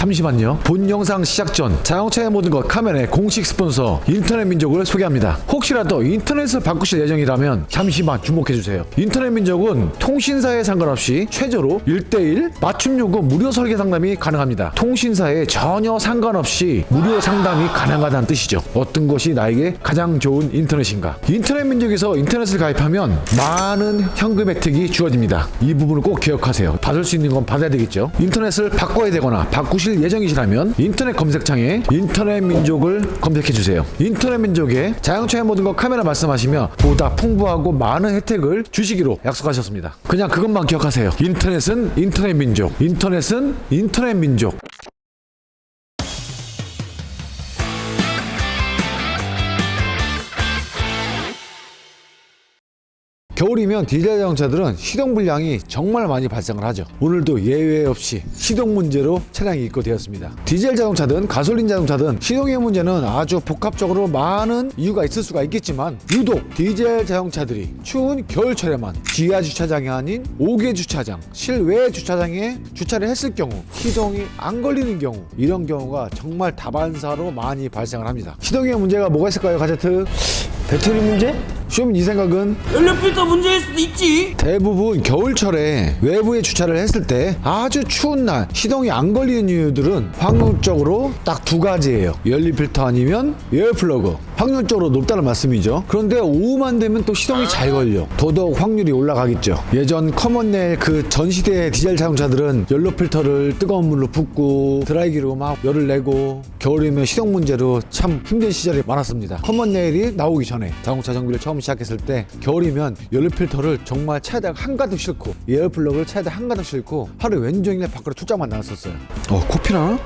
잠시만요. 본 영상 시작 전 자동차의 모든 것 카멘의 공식 스폰서 인터넷 민족을 소개합니다. 혹시라도 인터넷을 바꾸실 예정이라면 잠시만 주목해 주세요. 인터넷 민족은 통신사에 상관없이 최저로 1대1 맞춤 요금 무료 설계 상담이 가능합니다. 통신사에 전혀 상관없이 무료 상담이 가능하다는 뜻이죠. 어떤 것이 나에게 가장 좋은 인터넷인가? 인터넷 민족에서 인터넷을 가입하면 많은 현금 혜택이 주어집니다. 이 부분을 꼭 기억하세요. 받을 수 있는 건 받아야 되겠죠. 인터넷을 바꿔야 되거나 바꾸실 예정이시라면 인터넷 검색창에 인터넷 민족을 검색해 주세요. 인터넷 민족에 자동차의 모든 것 카메라 말씀하시며 보다 풍부하고 많은 혜택을 주시기로 약속하셨습니다. 그냥 그것만 기억하세요. 인터넷은 인터넷 민족, 인터넷은 인터넷 민족. 겨울이면 디젤 자동차들은 시동 불량이 정말 많이 발생을 하죠. 오늘도 예외 없이 시동 문제로 차량이 입고되었습니다. 디젤 자동차든 가솔린 자동차든 시동의 문제는 아주 복합적으로 많은 이유가 있을 수가 있겠지만 유독 디젤 자동차들이 추운 겨울철에만 지하 주차장이 아닌 5개 주차장, 실외 주차장에 주차를 했을 경우 시동이 안 걸리는 경우 이런 경우가 정말 다반사로 많이 발생을 합니다. 시동의 문제가 뭐가 있을까요, 가제트? 배터리 문제? 쇼민 이 생각은 연료 필터 문제일 수도 있지. 대부분 겨울철에 외부에 주차를 했을 때 아주 추운 날 시동이 안 걸리는 이유들은 확률적으로 딱 두 가지예요. 연료 필터 아니면 에어 플러그. 확률적으로 높다는 말씀이죠. 그런데 오후만 되면 또 시동이 잘 걸려. 더더욱 확률이 올라가겠죠. 예전 커먼넬 그 전 시대의 디젤 자동차들은 연료 필터를 뜨거운 물로 붓고 드라이기로 막 열을 내고 겨울이면 시동 문제로 참 힘든 시절이 많았습니다. 커먼넬이 나오기 전에 자동차 정비를 처음 시작했을 때 겨울이면 연료 필터를 정말 차에다가 한가득 싣고 에어플러그를 차에다 한가득 싣고 하루 왼종일 밖으로 출장만 나갔었어요. 어 코피나?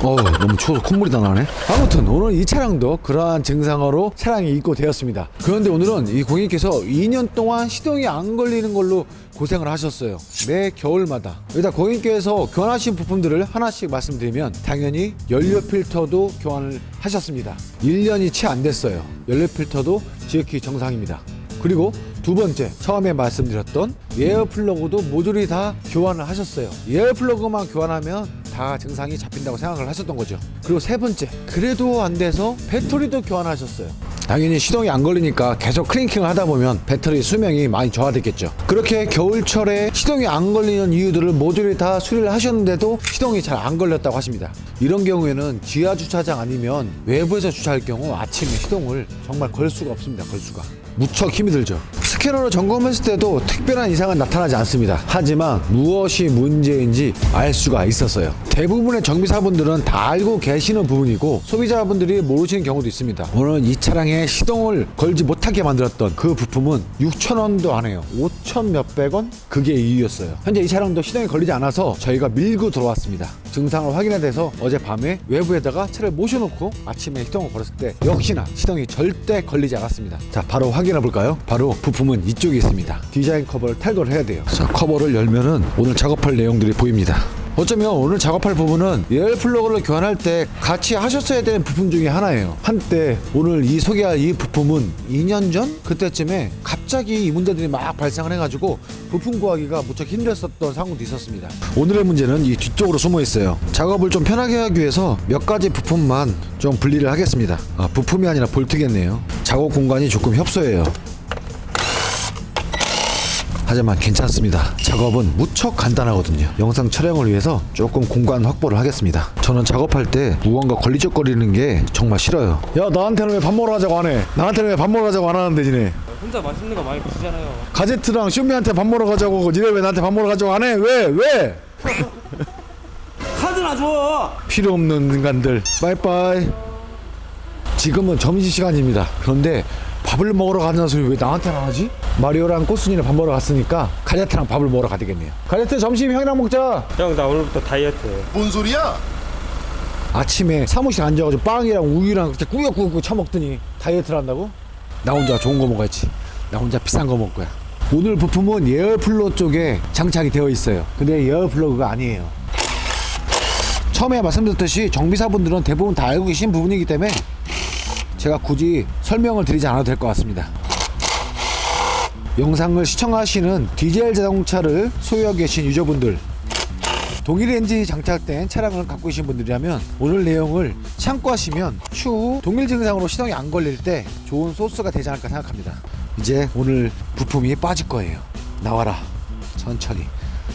어 너무 추워서 콧물이 다 나네. 아무튼 오늘 이 차량도 그러한 증상으로 차량이 입고 되었습니다. 그런데 오늘은 이 고객님께서 2년 동안 시동이 안 걸리는 걸로 고생을 하셨어요. 매 겨울마다. 여기다 고객님께서 교환하신 부품들을 하나씩 말씀드리면 당연히 연료 필터도 교환을 하셨습니다. 1년이 채 안 됐어요. 연료 필터도 지극히 정상입니다. 그리고 두 번째 처음에 말씀드렸던 에어 플러그도 모조리 다 교환을 하셨어요. 에어 플러그만 교환하면 다 증상이 잡힌다고 생각을 하셨던 거죠. 그리고 세 번째 그래도 안 돼서 배터리도 교환하셨어요. 당연히 시동이 안 걸리니까 계속 크랭킹을 하다 보면 배터리 수명이 많이 저하됐겠죠. 그렇게 겨울철에 시동이 안 걸리는 이유들을 모조리 다 수리를 하셨는데도 시동이 잘 안 걸렸다고 하십니다. 이런 경우에는 지하 주차장 아니면 외부에서 주차할 경우 아침에 시동을 정말 걸 수가 없습니다. 걸 수가. 무척 힘이 들죠. 스캐너로 점검했을 때도 특별한 이상은 나타나지 않습니다. 하지만 무엇이 문제인지 알 수가 있었어요. 대부분의 정비사분들은 다 알고 계시는 부분이고 소비자분들이 모르시는 경우도 있습니다. 오늘 이 차량 에 시동을 걸지 못하게 만들었던 그 부품은 6천 원도 안 해요. 5천 몇백 원? 그게 이유였어요. 현재 이 차량도 시동이 걸리지 않아서 저희가 밀고 들어왔습니다. 증상을 확인해 돼서 어젯밤에 외부에다가 차를 모셔놓고 아침에 시동을 걸었을 때 역시나 시동이 절대 걸리지 않았습니다. 자, 바로 확인해 볼까요? 바로 부품은 이쪽에 있습니다. 디자인 커버를 탈거를 해야 돼요. 자, 커버를 열면은 오늘 작업할 내용들이 보입니다. 어쩌면 오늘 작업할 부분은 에어 플러그를 교환할 때 같이 하셨어야 되는 부품 중에 하나예요. 한때 오늘 이 소개할 이 부품은 2년 전 그때쯤에 갑자기 이 문제들이 막 발생을 해가지고 부품 구하기가 무척 힘들었었던 상황도 있었습니다. 오늘의 문제는 이 뒤쪽으로 숨어 있어요. 작업을 좀 편하게 하기 위해서 몇 가지 부품만 좀 분리를 하겠습니다. 아, 부품이 아니라 볼트겠네요. 작업 공간이 조금 협소해요. 하지만 괜찮습니다. 작업은 무척 간단하거든요. 영상 촬영을 위해서 조금 공간 확보를 하겠습니다. 저는 작업할 때 무언가 걸리적거리는 게 정말 싫어요. 야 나한테는 왜 밥 먹으러 가자고 안 해? 나한테는 왜 밥 먹으러 가자고 안 하는데 니네? 혼자 맛있는 거 많이 드시잖아요. 가제트랑 쇼미한테 밥 먹으러 가자고 니네 왜 나한테 밥 먹으러 가자고 안 해? 왜? 왜? 카드나 줘. 필요 없는 인간들 빠이빠이 지금은 점심시간입니다 그런데 밥을 먹으러 가자는 소리 왜 나한테는 안 하지? 마리오랑 꽃순이랑 밥 먹으러 갔으니까 가제트랑 밥을 먹으러 가야 되겠네요 가제트 점심 형이랑 먹자 형 나 오늘부터 다이어트. 뭔 소리야? 아침에 사무실 앉아가지고 빵이랑 우유랑 그렇게 꾸역꾸역 처먹더니 다이어트를 한다고? 나 혼자 좋은 거 먹어야지 나 혼자 비싼 거 먹을 거야 오늘 부품은 에어플러 쪽에 장착이 되어 있어요 근데 에어플러그가 아니에요 처음에 말씀드렸듯이 정비사분들은 대부분 다 알고 계신 부분이기 때문에 제가 굳이 설명을 드리지 않아도 될 것 같습니다 영상을 시청하시는 디젤 자동차를 소유하고 계신 유저분들 동일 엔진이 장착된 차량을 갖고 계신 분들이라면 오늘 내용을 참고하시면 추후 동일 증상으로 시동이 안 걸릴 때 좋은 소스가 되지 않을까 생각합니다. 이제 오늘 부품이 빠질 거예요. 나와라. 천천히.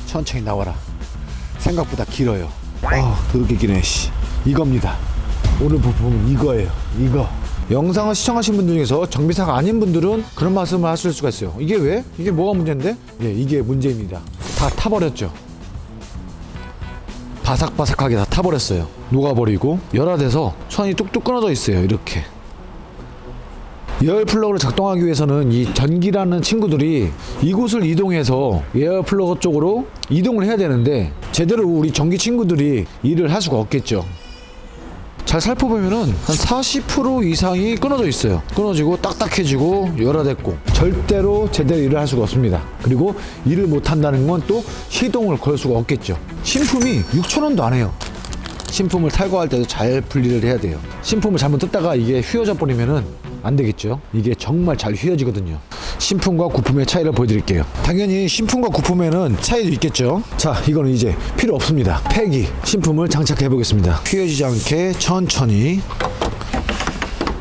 천천히 나와라. 생각보다 길어요. 아, 더럽게 기네, 씨. 이겁니다. 오늘 부품은 이거예요. 이거. 영상을 시청하신 분들 중에서 정비사가 아닌 분들은 그런 말씀을 하실 수가 있어요. 이게 왜? 이게 뭐가 문제인데? 예, 이게 문제입니다. 다 타버렸죠. 바삭바삭하게 다 타버렸어요. 녹아버리고 열화돼서 천이 뚝뚝 끊어져 있어요. 이렇게. 에어 플러그를 작동하기 위해서는 이 전기라는 친구들이 이곳을 이동해서 에어 플러그 쪽으로 이동을 해야 되는데 제대로 우리 전기 친구들이 일을 할 수가 없겠죠. 잘 살펴보면은 한 40% 이상이 끊어져 있어요. 끊어지고 딱딱해지고 열화됐고 절대로 제대로 일을 할 수가 없습니다. 그리고 일을 못 한다는 건 또 시동을 걸 수가 없겠죠. 신품이 6천 원도 안 해요. 신품을 탈거할 때도 잘 분리를 해야 돼요. 신품을 잘못 뜯다가 이게 휘어져 버리면은 안 되겠죠. 이게 정말 잘 휘어지거든요. 신품과 구품의 차이를 보여드릴게요. 당연히 신품과 구품에는 차이도 있겠죠. 자, 이거는 이제 필요 없습니다. 폐기 신품을 장착해 보겠습니다. 휘어지지 않게 천천히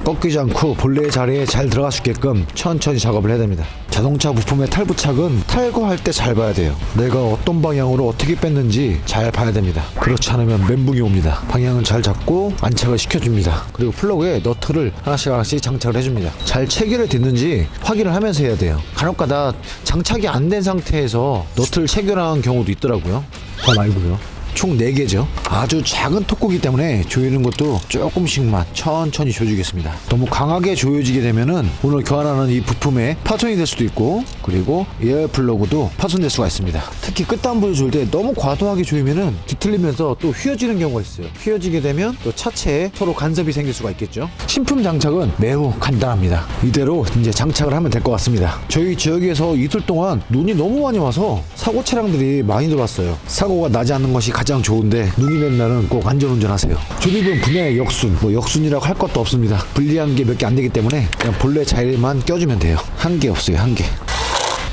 꺾이지 않고 본래 자리에 잘 들어갈 수 있게끔 천천히 작업을 해야 됩니다. 자동차 부품의 탈부착은 탈거할 때 잘 봐야 돼요. 내가 어떤 방향으로 어떻게 뺐는지 잘 봐야 됩니다. 그렇지 않으면 멘붕이 옵니다. 방향을 잘 잡고 안착을 시켜줍니다. 그리고 플러그에 너트를 하나씩 하나씩 장착을 해줍니다. 잘 체결이 됐는지 확인을 하면서 해야 돼요. 간혹가다 장착이 안 된 상태에서 너트를 체결한 경우도 있더라고요. 저 말고요. 총 4개죠. 아주 작은 톡구기 때문에 조이는 것도 조금씩만 천천히 조여주겠습니다. 너무 강하게 조여지게 되면은 오늘 교환하는 이 부품에 파손이 될 수도 있고 그리고 에어 플러그도 파손될 수가 있습니다. 특히 끝단부를 조일 때 너무 과도하게 조이면은 뒤틀리면서 또 휘어지는 경우가 있어요. 휘어지게 되면 또 차체에 서로 간섭이 생길 수가 있겠죠. 신품 장착은 매우 간단합니다. 이대로 이제 장착을 하면 될 것 같습니다. 저희 지역에서 이틀 동안 눈이 너무 많이 와서 사고 차량들이 많이 들어왔어요. 사고가 나지 않는 것이 가장 좋은데 눈이 낸 날은 꼭 안전운전 하세요. 조립은 분해 역순, 뭐 역순이라고 할 것도 없습니다. 분리한 게 몇 개 안 되기 때문에 그냥 본래 자리만 껴주면 돼요. 한 개 없어요, 한 개.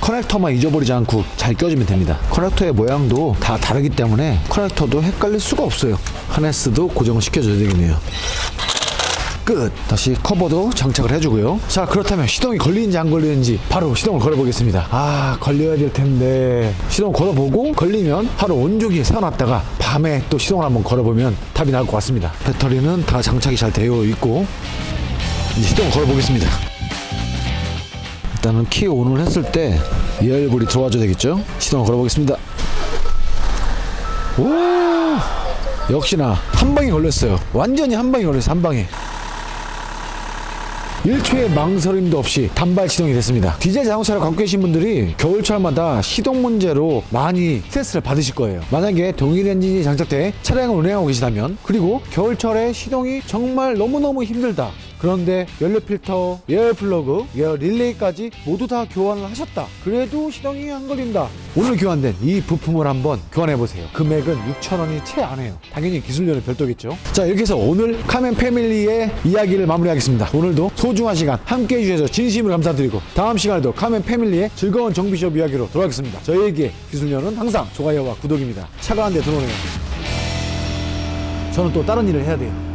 커넥터만 잊어버리지 않고 잘 껴주면 됩니다. 커넥터의 모양도 다 다르기 때문에 커넥터도 헷갈릴 수가 없어요. 하네스도 고정을 시켜줘야 되겠네요. 끝. 다시 커버도 장착을 해주고요. 자, 그렇다면 시동이 걸리는지 안 걸리는지 바로 시동을 걸어보겠습니다. 아, 걸려야 될 텐데. 시동 걸어보고 걸리면 하루 온종일 세워놨다가 밤에 또 시동을 한번 걸어보면 답이 나올 것 같습니다. 배터리는 다 장착이 잘 되어 있고 이제 시동을 걸어보겠습니다. 일단은 키 온을 했을 때 에어불이 들어와줘야 되겠죠? 시동을 걸어보겠습니다. 오! 역시나 한 방에 걸렸어요. 완전히 한 방에 걸렸어요. 한 방에. 1초의 망설임도 없이 단발 시동이 됐습니다. 디젤 자동차를 갖고 계신 분들이 겨울철마다 시동 문제로 많이 스트레스를 받으실 거예요. 만약에 동일 엔진이 장착돼 차량을 운행하고 계시다면 그리고 겨울철에 시동이 정말 너무너무 힘들다. 그런데 연료 필터, 에어 플러그, 에어 릴레이까지 모두 다 교환을 하셨다. 그래도 시동이 안 걸린다. 오늘 교환된 이 부품을 한번 교환해 보세요. 금액은 6,000원이 채 안 해요. 당연히 기술료는 별도겠죠. 자, 이렇게 해서 오늘 카멘 패밀리의 이야기를 마무리하겠습니다. 오늘도 소중한 시간 함께 해 주셔서 진심으로 감사드리고 다음 시간에도 카멘 패밀리의 즐거운 정비숍 이야기로 돌아오겠습니다. 저희에게 기술료는 항상 좋아요와 구독입니다. 차가운 데 들어오네요. 저는 또 다른 일을 해야 돼요.